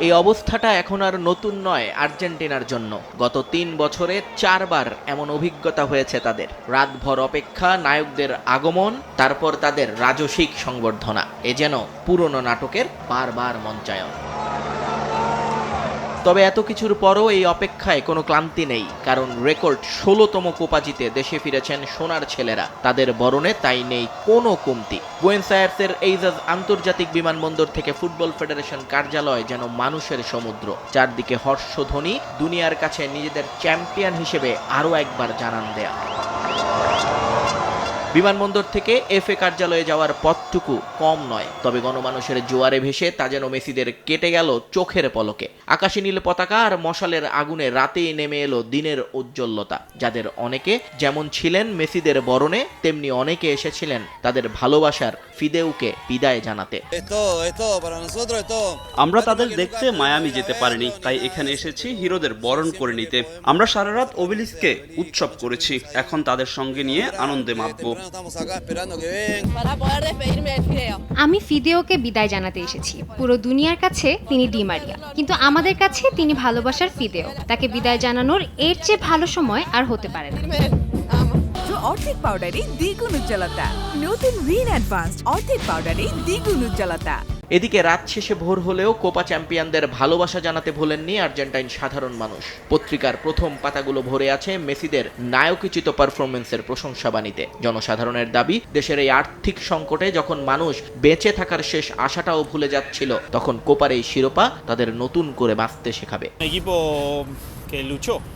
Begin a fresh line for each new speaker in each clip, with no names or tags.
এই অবস্থাটা এখন আর নতুন নয় আর্জেন্টিনার জন্য। গত তিন বছরে চারবার এমন অভিজ্ঞতা হয়েছে তাদের। রাতভর অপেক্ষা, নায়কদের আগমন, তারপর তাদের রাজসিক সংবর্ধনা। এ যেন পুরনো নাটকের বারবার মঞ্চায়ন। তবে এত কিছুর পরও এই অপেক্ষায় কোনো ক্লান্তি নেই, কারণ রেকর্ড ষোলোতম কোপা জিতে দেশে ফিরেছেন সোনার ছেলেরা। তাদের বরণে তাই নেই কোনো কমতি। বুয়েন্স আয়ার্সের এইজাজ আন্তর্জাতিক বিমানবন্দর থেকে ফুটবল ফেডারেশন কার্যালয় যেন মানুষের সমুদ্র। চারদিকে হর্ষধ্বনি, দুনিয়ার কাছে নিজেদের চ্যাম্পিয়ন হিসেবে আরও একবার জানান দেয়া। বিমানবন্দর থেকে এফএ কার্যালয়ে যাওয়ার পথটুকু কম নয়। তবে গণমানুষের জোয়ারে ভেসে তা যেন মেসিদের কেটে গেল চোখের পলকে। আকাশী নীল পতাকা আর মশালের আগুনে রাতেই নেমে এলো দিনের উজ্জ্বলতা। যাদের অনেকে যেমন ছিলেন মেসিদের বরণে তেমনি অনেকে এসেছিলেন তাদের ভালোবাসার ফিদেউকে বিদায় জানাতে.
আমরা তাদের দেখতে মায়ামি যেতে পারিনি তাই এখানে এসেছি হিরোদের বরণ করে নিতে। আমরা সারা রাত ওবেলিস্কে উৎসব করেছি। এখন তাদের সঙ্গে নিয়ে আনন্দে মাতবো।
Estamos acá esperando que ven.
para poder despedirme del fideo.
আমি ফিদেওকে বিদায় জানাতে এসেছি পুরো দুনিয়ার কাছে তিনি ডিমারিয়া কিন্তু আমাদের কাছে তিনি ভালোবাসার ফিদেও তাকে বিদায় জানানোর এর চেয়ে ভালো সময় আর হতে পারে না.
অর্ধেক পাউডারে দ্বিগুণ উজ্জ্বলতা নতুন রিন অ্যাডভান্সড অর্ধেক পাউডারে দ্বিগুণ উজ্জ্বলতা
এদিকে রাত শেষে ভোর হলেও কোপা চ্যাম্পিয়নদের ভালোবাসা জানাতে ভোলেননি আর্জেন্টাইন সাধারণ মানুষ। পত্রিকার প্রথম পাতাগুলো ভরে আছে মেসিদের নায়কোচিত পারফরমেন্সের প্রশংসাবাণীতে। জনসাধারণের দাবি, দেশের এই আর্থিক সংকটে যখন মানুষ বেঁচে থাকার শেষ আশাটাও ভুলে যাচ্ছিল, তখন কোপার এই শিরোপা তাদের নতুন করে বাঁচতে শেখাবে।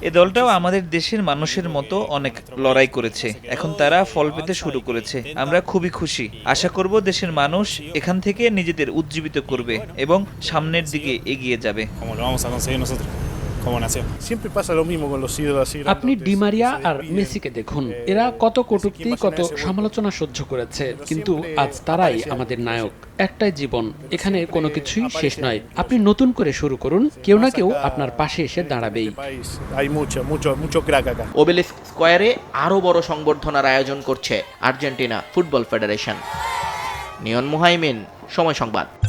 এ দলটাও আমাদের দেশের মানুষের মতো অনেক লড়াই করেছে। এখন তারা ফল পেতে শুরু করেছে। আমরা খুবই খুশি। আশা করব দেশের মানুষ এখান থেকে নিজেদের উজ্জীবিত করবে এবং সামনের দিকে এগিয়ে যাবে।
Como
আপনি ডিমারিয়া আর মেসিকে দেখুন। এরা কত কটুক্তি কত সমালোচনা সহ্য করেছে। কিন্তু আজ তারাই আমাদের নায়ক। একটাই জীবন। এখানে কোনো কিছুই শেষ নয়। আপনি নতুন করে শুরু করুন। কেউ না কেউ আপনার পাশে এসে দাঁড়াবেই.
ওবেলিস্ক স্কোয়ারে আরও বড় সংবর্ধনার আয়োজন করছে Argentina football federation. Niyon Muhaimin Somoy Sangbad.